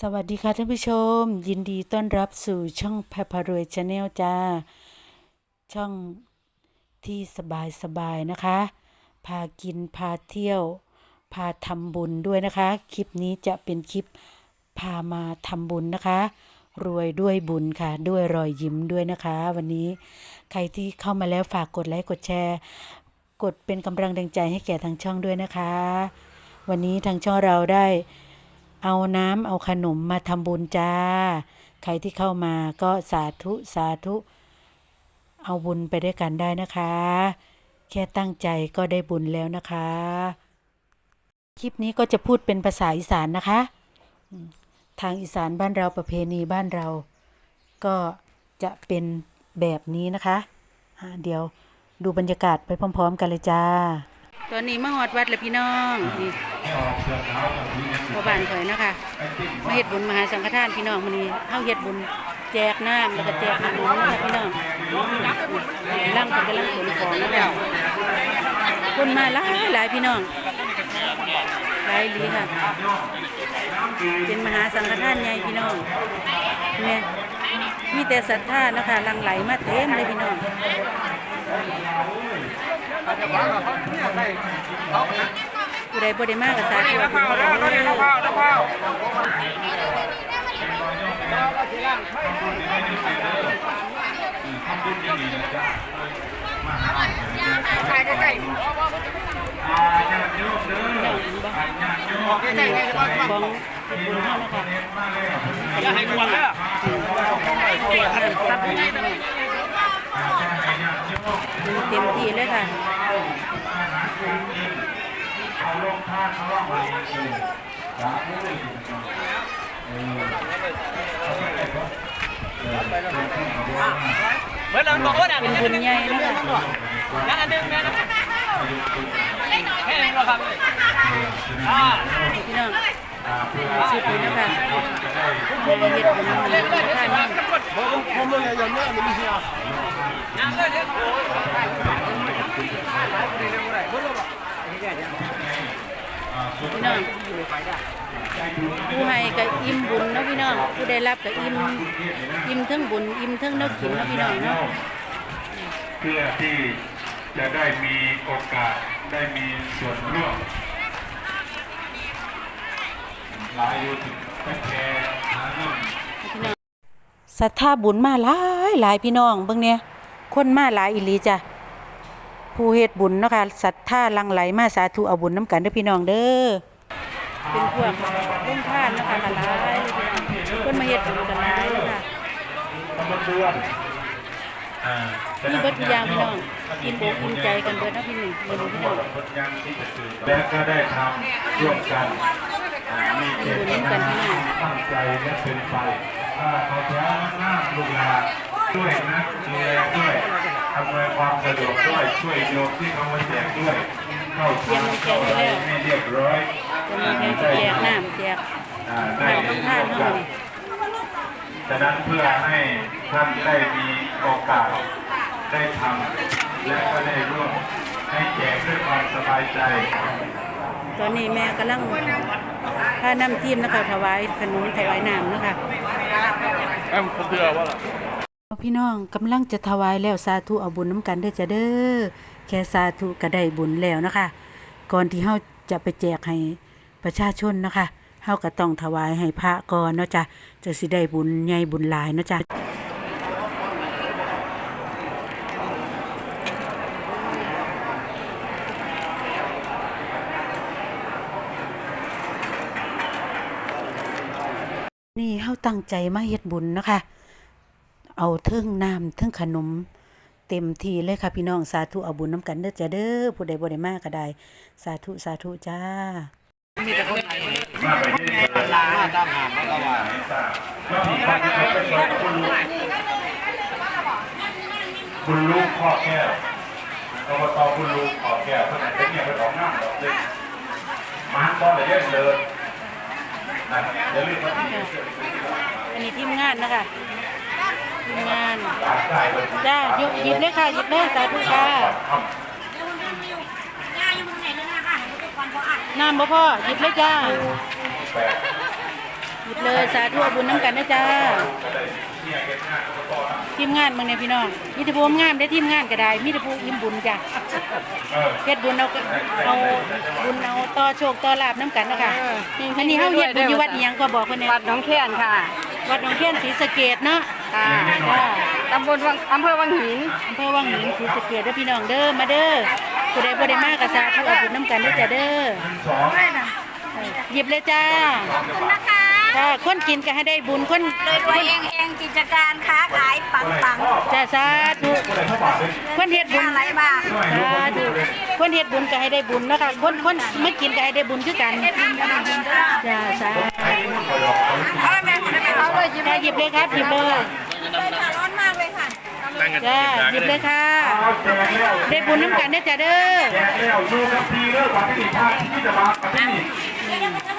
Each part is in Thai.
สวัสดีค่ะท่านผู้ชม ยินดีต้อนรับสู่ช่องแพพารวยชาแนลจ้า ช่องที่สบายสบายๆนะคะ พากินพาเที่ยว พาทำบุญด้วยนะคะ คลิปนี้จะเป็นคลิปพามาทำบุญนะคะ รวยด้วยบุญค่ะ ด้วยรอยยิ้มด้วยนะคะ วันนี้ใครที่เข้ามาแล้วฝากกดไลค์กดแชร์ กดเป็นกำลังแรงใจให้แก่ทางช่องด้วยนะคะ วันนี้ทางช่องเราได้ เอาน้ำเอาขนมมาทำบุญจ้า ใครที่เข้ามาก็สาธุสาธุ เอาบุญไปด้วยกันได้นะคะ แค่ตั้งใจก็ได้บุญแล้วนะคะ คลิปนี้ก็จะพูดเป็นภาษาอีสานนะคะ ทางอีสานบ้านเราประเพณีบ้านเรา ก็จะเป็นแบบนี้นะคะ เดี๋ยวดูบรรยากาศไปพร้อม ๆ กันเลยจ้า ตอนนี้มาหอดวัดแล้วพี่น้องนี่พ่อบ้านข่อยนะคะมาเฮ็ดบุญมหาสังฆทานพี่น้องมื้อนี้เฮาเฮ็ดบุญแจกน้ำแล้วก็แจกขนมนะคะพี่น้องร่างเพิ่นกำลังขนของนะคะคนมาหลายหลายพี่น้องหลายอีหลีค่ะ เป็นมหาสังฆทานใหญ่พี่น้องแม่มีแต่ศรัทธานะคะหลังไหลมาเต็มเลยพี่น้อง ผู้ใดบ่ได้มาก็สาธุบุญเด้อของบุญเฮานะคะอย่าให้กวนเลย อะเต็มที่เลยค่ะเหมือนเราบอกว่าเนี่ยเป็นบุญใหญ่นะคะยังอันนึงนะแค่นี้เราครับอ่าพี่น้อง สุดเลยนะคะเฮ็ดบุญเฮ็ดทานนี่ผมเลยอย่างนี้มันไม่เชื่อยังเลยเนี่ยพี่น้องผู้ให้ก็อิ่มบุญเนาะพี่น้องผู้ได้รับก็อิ่มอิ่มทั้งบุญอิ่มทั้งนักกินเนาะพี่น้องเนาะเพื่อที่จะได้มีโอกาสได้มีส่วนร่วมหลายอยู่ถึงแค่หาเงิน พี่น้อง ศรัทธาบุญมาหลายหลายพี่น้องเบิ่งเนี่ยคนมาหลายอีหลีจ้ะผู้เฮ็ดบุญเนาะค่ะศรัทธาหลังไหลมาสาธุเอาบุญน้ำกันเด้อพี่น้องเด้อเป็นพวกร่มทานเนาะคะก็หลายเลยพี่น้องคนมาเฮ็ดบุญกันหลายเลยค่ะตำบลเดือนอ่ามีเบิดทุกอย่างพี่น้องกินอกกินใจกันเบิดเนาะพี่หนึ่งมื้อนี้พี่น้องผลงานที่จะสื่อและก็ได้ทำร่วมกัน อ่ามีเจตนาตั้งใจและเป็นไปถ้าเขาแท้หน้าลูกหลานช่วยนะดูแลด้วยอำนวยความสะดวกด้วยช่วยโยมที่เขามาแจกด้วยเข้าทางเข้าไปไม่เรียบร้อยจะมีแค่สิแจกน้ำแจกอ่าได้ข้าวต้องทานเนาะมื้อนี้ฉะนั้นเพื่อให้ท่านได้มีโอกาสได้ทำและก็ได้ร่วมให้แจกด้วยความสบายใจ อนนี้แม่กำลังพาน้ำทีมนะคะถวายขนมถวายน้ำนะคะแอมเตือว่าล่ะพี่น้องกำลังจะถวายแล้วสาธุเอาบุญน้ำกันเด้อจ้ะเด้อแค่สาธุก็ได้บุญแล้วนะคะ ก่อนที่เฮาจะไปแจกให้ประชาชนนะคะเฮาก็ต้องถวายให้พระก่อนเนาะจ้ะจะสิได้บุญใหญ่บุญหลายเนาะจ้ะนี่เฮา ตั้งใจมาเฮ็ดบุญนะคะ เอาเทิงน้ำเทิงขนม เต็มที่เลยค่ะพี่น้องสาธุเอาบุญน้ำกันเด้อจ้ะเด้อผู้ใดบ่ได้มากก็ได้ สาธุสาธุจ้ามาไปยื่นเลยลาตามหามแล้วก็ว่าก็มีคนที่เขาเป็นคนคุณลูกคุณลูกพ่อแก้วอบตคุณลูกพ่อแก้วคนไหนเป็นเนี่ยเป็นของน้ำดอกเลยมันก็เลยเยอะเลยน อย่าลืมว่าที่อันนี้ทีมงานนะคะทีมงานร้านได้เลยจ้าหยิบหยิบเลยค่ะหยิบเลยสาธุค่ะน้ำบ่พ่อหยิบเลยจ้าแปดหยิ บยิบเลย สาธุเอาบุญน้ำกันนะจ้า ทีมงานเมืองในพี่น้องมีแต่ผู้งามได้ทีมงานก็ได้มีแต่ผู้อิ่มบุญจ้ะเออเฮ็ดบุญเอาเอาบุญเอาต่อโชคต่อลาบน้ำกันนะคะอันนี้เฮาเฮ็ดบุญอยู่วัดอีหยังก็บอกเพิ่นแหน่วัดหน้องแค้นค่ะ วัดหนองเขียนศรีสะเกษเนาะค่ะจ้าตำบลวังอำเภอวังหินอำเภอวังหินศรีสะเกษเด้อพี่น้องเด้อมาเด้อผู้ใดบ่ได้มาก็สาธุเอาบุญน้ำกันเด้อจ้าเด้อสองหยิบเลยจ้าขอบคุณนะคะ จ้าคนกินก็ให้ได้บุญคนรวยรวยเองเองกิจการค้าขายปังปังจ้าสาธุคนไหนเข้าบาทเลยคนเฮ็ดบุญอะไรบ้างสาธุคนเฮ็ดบุญก็ให้ได้บุญเนาะค่ะคนคนไม่กินก็ให้ได้บุญคือกันจ้าสาธุเอาแม่เอาเลยหยิบจ้าหยิบเลยครับหยิบเลยเลยค่ะร้อนมากเลยค่ะจ้าหยิบเลยค่ะเอาแจกแล้วได้บุญน้ำกันเด้อจ้าเด้อ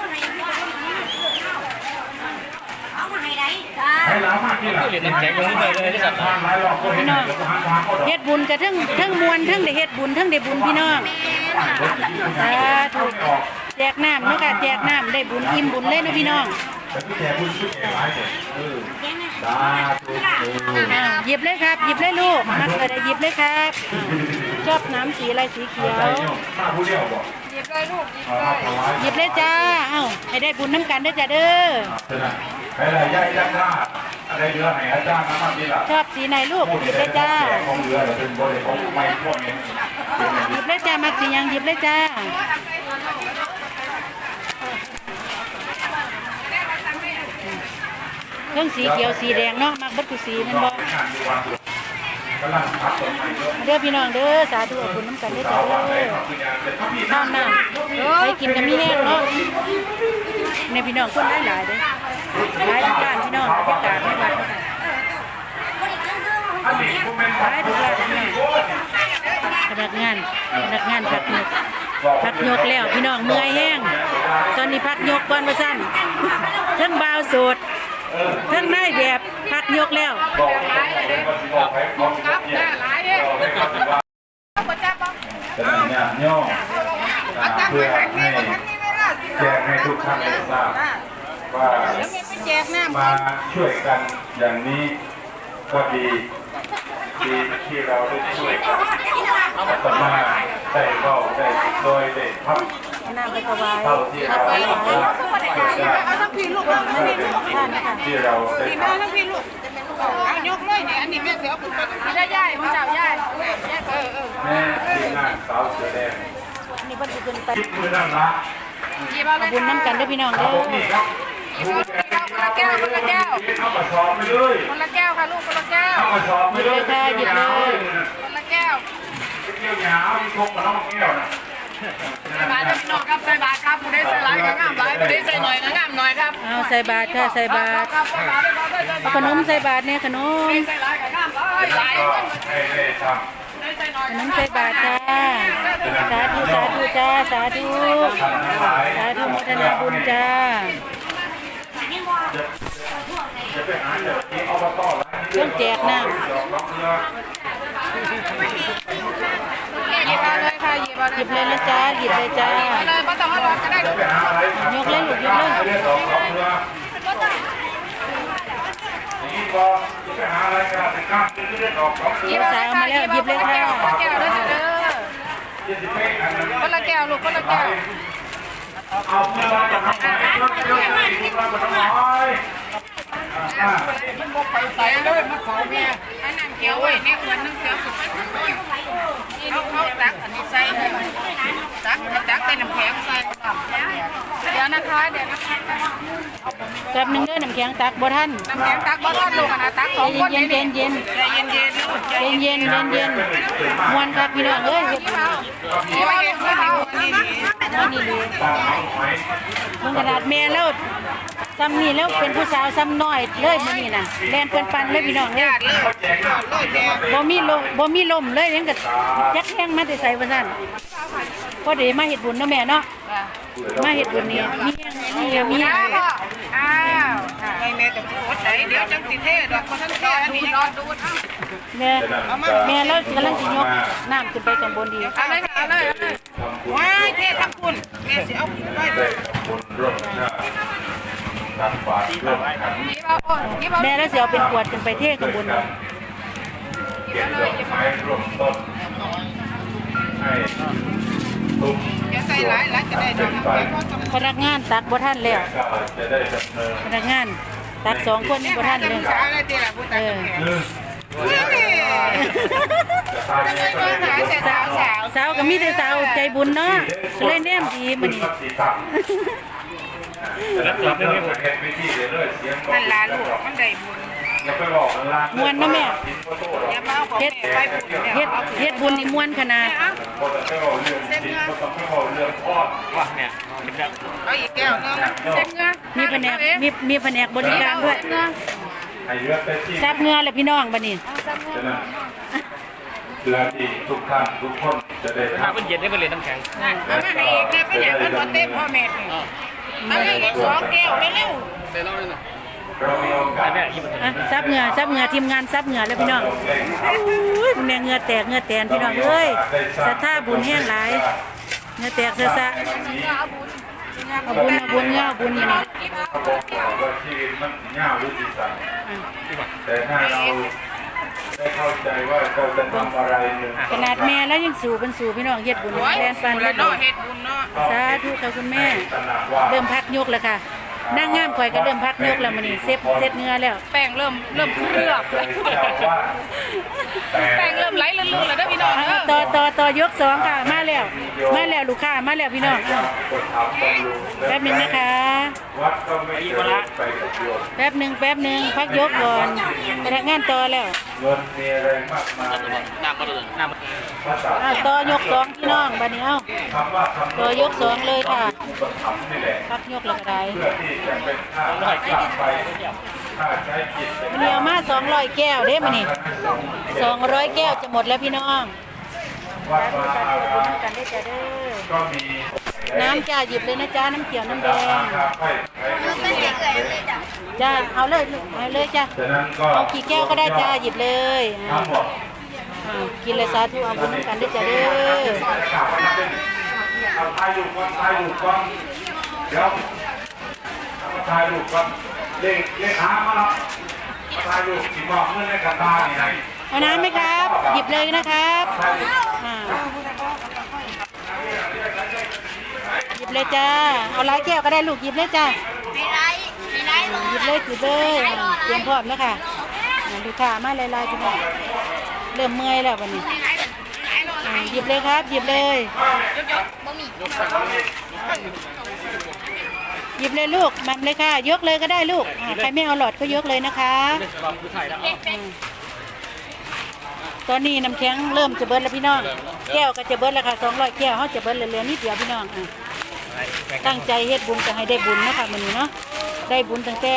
ให้ล้ามากที่หลังเหรียญน้ำแข็งวันนี้ไปเลยที่สัตว์ทางหลายรอบก็เห็นแล้วก็หาทางก็ดอกเฮ็ดบุญก็ทั้งทั้งมวลทั้งได้เฮ็ดบุญทั้งได้บุญพี่น้องสาธุออกแจกน้ำเนาะค่ะแจกน้ำได้บุญอิ่มบุญเลยนะพี่น้องแต่ที่แจกบุญชุดแจกหลายเนี่ย สาธุเอออ่าหยิบเลยครับหยิบเลยลูกมักเลยได้หยิบเลยครับชอบน้ำสีอะไรสีเขียวใจเนี่ยข้าผู้เดียวบอกหยิบเลยลูกเอาถวายหยิบเลยจ้าเอ้าให้ได้บุญน้ำกันเด้อจ้าเด้อเท่านั้นไปเลยย่ายยักษ์หน้าอะไรเรือไหนอาจารย์น้ำมันนี่ล่ะชอบสีไหนลูกพูดหยิบเลเลยยจ้าของเรือเราเป็นบริของไม่พวกนี้หยิบเลยจ้ามักสีหยังหยิบเลยจ้า เครื่องสีเขียวสีแดงเนาะมักเบัดกุสีแมันบ่งานมีวันกเยอะเด้อพี่น้องเด้อสาธุเอาบุญน้ำกันเด้อจ้าเด้อครับคุณยายเป็นพี่น้ำน้ำไปกินกันมีแห้งเนาะในพี่น้องคนหลายๆเด้อหลายร้านพี่น้องบรรยากาศในวัดเนาะค่ะหลายทุกร้านพี่น้องพนักงานพนักงานพักยกพักยกแล้วพี่น้องเมื่อยแห้งตอนนี้พักยกก่อนว่าสั้นทั้งบ่าวโสด ทั้งนายแบบพักยกแล้วบอกบอกให้บอกครับเนี่ยหลายเนี่ยเป็นเนี่ยย่อเพื่อให้แจ้งให้ทุกท่านได้ทราบว่ามาช่วยกันอย่างนี้ก็ดีดีที่เราได้ช่วยกันมาได้เล่าได้โดยได้ทำ น้ำไปถวายเท่าที่เราได้เอาทั้งพี่ลูกเอาทั้งพี่ลูกที่เราได้ทำทั้งพี่ลูกเอายกเลยเนี่ยอันนี้แม่เสือคุณไปได้ย่ายพ่อเจ้าย่ายเออเออแม่ทีมงานสาวเสือแดงนี่เพิ่นสิขึ้นไปคิดมือนั่นละหยิบเอาเลเอายบุญน้ำกันด้อพี่น้องเด้อคนละแก้วคนละแก้วเอากระสอไปเลยคนละแก้วค่ะลูกคนละแก้วเอากระสอบไปเลยคนละแก้วเกี่ยวหยาวมีคงกับน้องแก้วนะ บาทจะพี่น้องครับใส่บาทครับผู้ใดใส่หลายก็งามหลายผู้ใดใส่หน่อยก็งามหน่อยครับเอาใส่บาตรค่ะใส่บาตรครับใส่บาทใส่บาทใส่บาทเอาขนมใส่บาตรเนี่ยขนมใส่หลายก็งามหลายหลายก็ให้ได้ทใส่หน่อยขนมใส่บาตรจ้าสาธุสาธุจ้าสาธุำทำทั้งหลายสาธุโมทนาบุญจ้าจะไปหาเดี๋ยวนี้เอามาต่อร้านนี้เครื่องแจกน้ดอกน้องเรือหยิบเอาเลยค่ะ หยิบเอาำหเลยิยบเลยนะจ้าหยิบเลยจ้าเอาเลยไม่ต้องเอาหรอกก็ได้จะไปหาอะไรยกเลยลูกยกเลยเรื่องดอกน้องเรือนี่ก็จะไปหาอะไรกันแต่ก้ามจะเรื่องดอกน้องเรือเก็บสายเอามาแล้วหยิบเลยค่ะคนละแก้วเลยเด้อยี่สิบเอ็ดอันนั้นคนละแก้วลูกคนละแก้วเอาเพื่อนมาจากน้องไม้รถเยอะเลย มาจากน้องไม้อ่าใส่เลยมาขอแม่อันนั้นเกี่ยวไว้เนี่ยเหมือนน้ำเสือสุดเขาเขาตักอันนี้ใส่ตักตักใส่น้ำแข็งใส่เดี๋ยวนะคะเดี๋ยวนะคะแป๊บหนึงเด้อน้ำแข็งตักบ่ทันน้ำแข็งตักบ่ร้อนลูกนะตักสองคนเย็นเย็นเย็นใจเย็นเย็นลูกใจเย็นเย็นเย็นเย็นมวนครับพี่น้องเอ้ยเฮ็ดบุญนี่ว่าลูกเขานี่นี่นี่ดีตามน้องไม้มึงขนาดแม่แล้ว ซ้ำนี่แล้วเป็นผู้สาวซ้ำน้อยเลยมื้อนี้น่ะแลนเปิ้นปันเลยพี่น้องเอ้ยบ่มีลมบ่มีลมเลยยังก็จักแห้งมาแต่ใส่ว่าซั่นพอดีมาเฮ็ดบุญเนาะแม่เนาะมาเฮ็ดบุญนี่มีแห้งมีแห้งมีแห้งอ้าวให้แม่กับโคตรเดี๋ยวจังสิเทดอกคนทั้งแก่อันนี้รอดูเอาแม่แม่แล้วกำลังสิยกน้ำขึ้นไปข้างบนดีเอาเลยเอาเลยว้ายเททั้งคุณแม่สิเอาไปบนรถ แม่แล้วสิเอาเป็นขวดขึ้นไปเทข้างบนเก็บดอกไม้ร่วมต้นให้ทุกเดี๋ยวใส่หลายหลายจะได้ดอกน้ำแข็งพอสมพนักงานตักบ่ทันแล้วก็จะได้ดำเนินพนักงานตักสองคนนี่บ่ทันเลยผู้สาวอะไรตีละผู้ตายน้ำแข็งหนึ่งนี่จะตายในไม่ประมาเทศหาแต่สาวสาวสาวก็มีแต่สาวใจบุญเนาะก็เลยแนมดีมื้อนี้แล้วตัวเรื่องประเทศวิธีเรื่อยเสียงมันลาลูกมันได้บุญอย่าไปบอกมันลาม่วนนะแม่อย่ามาเอาของเฮ็ดแม่ไปบุญเนี่ยเฮ็ดเฮ็ดบุญนี่ม่วนขนาดคนละไม่บอกเรื่องจริงคนละไม่บอกเรื่องทอดว่าเนี่ยเห็นแล้วเอาอีกแก้วนึงเซ็งเงือมีแผนกมีมีแผนกบริการด้วยให้เลือดไปที่ซับเหงือแล้วพี่น้องบัดนี้ฉะนั้นเพื่อที่ทุกท่านทุกคนจะได้ถ้าทำเป็นเย็นได้เป็นเหรียญน้ำแข็งเอามาให้อีกนะก็อยากมันมาเต้พ่อแม่นี่ เอาให้อีกสองแก้วเร็วเดี๋ยวเราเลยนะเรามีโอกาสแม่ยิ้มอะซับเหงือซับเหงือทีมงานซับเหงือแล้วพี่น้องอุ้ยแม่เหงือแตกเหงือแตนพี่น้องเอ้ยสะท่าบุญแห้งหลายเหงือแตกซะซะเอาบุญเอาบุญเงาบุญนี่นี่เขาบอกว่าชีวิตมันยาวรู้จิตสันแต่ถ้าเรา ได้เข้าใจว่าเราจะทำอะไรหนึ่งขนาดแม่แล้วยังสู่เป็นสู่พี่น้องเฮ็ดบุญๆโอ้ยแทนปันบุญเฮ็ละดบุเนาะญเฮ็ดบุญเนาะสาธุค่ะคุณแม่ ตระหนักว่า เริ่มพักยกแล้วค่ะ นั่งงามข่อยก็เริ่มพักยกแล้วมื้อนี้เซ็ตเซ็ตเหงือแล้วแป้งเริ่มเริ่มเคลือบแล้วแป้งเริ่มไหลลื่นๆแล้วเด้อพี่น้องเด้อต่อต่อต่อยกสองค่ะมาแล้วมาแล้วลูกค้ามาแล้วพี่น้องอ้าวแป๊บหนึงนะคะวัดก็ไม่เจริญไปกับโยมแป๊บหนึ่งแป๊บหนึ่งพักยกก่อนพนักงานต่อแล้วเงินมีอะไรมากมายน้ำมาเลยน้ำมาภาษาอ้าวต่อยกสองพี่น้องบัดนี้เอ้าคำว่าคำต่อยกสองเลยค่ะ อุปถัมภ์นี่แหละพักยกแล้วก็ได้เพื่อที่จะเป็นค่ารักษาไปค่าใช้จิตเป็นวันนี้เอามาสองร้อยแก้วเด้มานี่สองร้อยแก้วจะหมดแล้วพี่น้อง วัดวาอารามกันได้จ้ะเด้อก็มีน้ำจ้าหยิบเลยนะจ้าน้ำเขียวน้ำแดงราคาให้ให้ไม่เด็กเลยเลยจ้ะจ้าเอาเลยลูกเอาเลยจ้าฉะนั้นก็เอากี่แก้วก็ได้จ้าหยิบเลยทั้อ่างหมดอ่ากินเลยสาธุเอาบุญกันได้จ้ะเด้อเอาถ่ายรูปก่อนถ่ายรูปก่อนเดี๋ยวเอาถ่ายรูปก่อนเลขเลขหามาแล้วเอาถ่ายรูปที่บอกเงินในกระตานี่ไงเอาน้ำไหมครับ หยิบเลยนะครับอ่าหยิบเลยจ้า เอาหลายแก้วก็ได้ลูกหยิบเลยจ้าไม่ไรไม่ไรหรอกหยิบเลยหยิบเลยอ่าเตรียมพร้อมแล้วค่ะอ่าลูกค้ามาหลายๆพี่น้องเริ่มเมื่อยแล้ววันนี้อ่าหยิบเลยครับ หยิบเลย หยิบเลยลูกมันเลยค่ะ ยกเลยก็ได้ลูกอ่าใครไม่เอาหลอดก็ยกเลยนะคะ ลองผู้ไทยแล้วตอนนี้น้ำแข็งเริ่มจะเบิดแล้วพี่น้อง แก้วก็จะเบิดแล้วค่ะสองร้อยแก้วเขาจะเบิดเหลือๆนิดเดียวพี่น้องอะตั้งใจเฮ็ดบุญจะให้ได้บุญเนาะคะมื้อนี้เนาะได้บุญตั้งแต่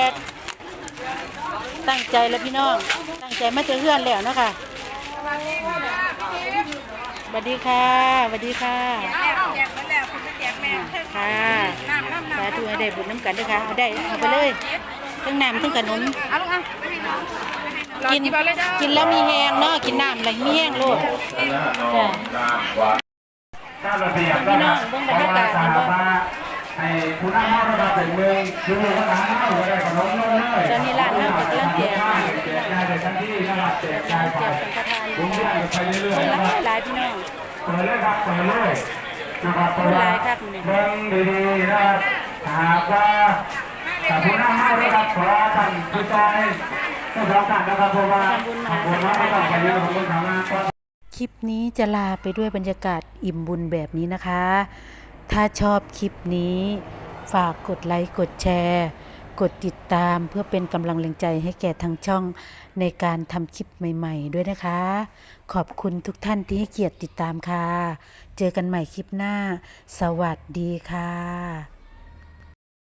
ตั้งใจแล้วพี่น้อง ตั้งใจมาเจอเพื่อนแล้วเนาะค่ะ สวัสดีค่ะสวัสดีค่ะ แจกไปแล้วคุณไปแจกแม่ค่ะสาธุให้ได้บุญน้ำกันด้วยค่ะเอาได้เอาไปเลยทั้งน้ำทั้งขนม เอาลูกอะกินกินแล้วมีแห้งเนาะกินน้ำอะไรมีแห้งโลดจ้ะถ้าเราพยายามได้นะเพราะว่าสาบาให้คุณน้ามาระดับเป็นเมืองคือภาษาหน้าหัวได้กับน้องเลยตอนนี้ร้านน้ำกำลังแจกแจกได้ในทันทีนะครับแจกได้ไปแจกสังฆทานผมเรียกไปเรื่อยๆนะครับหลายพี่น้องเปิดเลยครับเปิดเลยนะครับเปิดหลยครับเบิ่งดีๆนะครับหากว่าถ้าคุณน้ามาระดับขอท่านผู้ใจต้องสองท่านนะครับเพราะว่าผมว่าไม่ต้องไปเยอะผมคนทำงานก็คลิปนี้จะลาไปด้วยบรรยากาศอิ่มบุญแบบนี้นะคะ ถ้าชอบคลิปนี้ ฝากกดไลค์กดแชร์ กดติดตามเพื่อเป็นกำลังแรงใจให้แก่ทางช่องในการทำคลิปใหม่ ๆ ด้วยนะคะ ขอบคุณทุกท่านที่ให้เกียรติติดตามค่ะ เจอกันใหม่คลิปหน้า สวัสดีค่ะ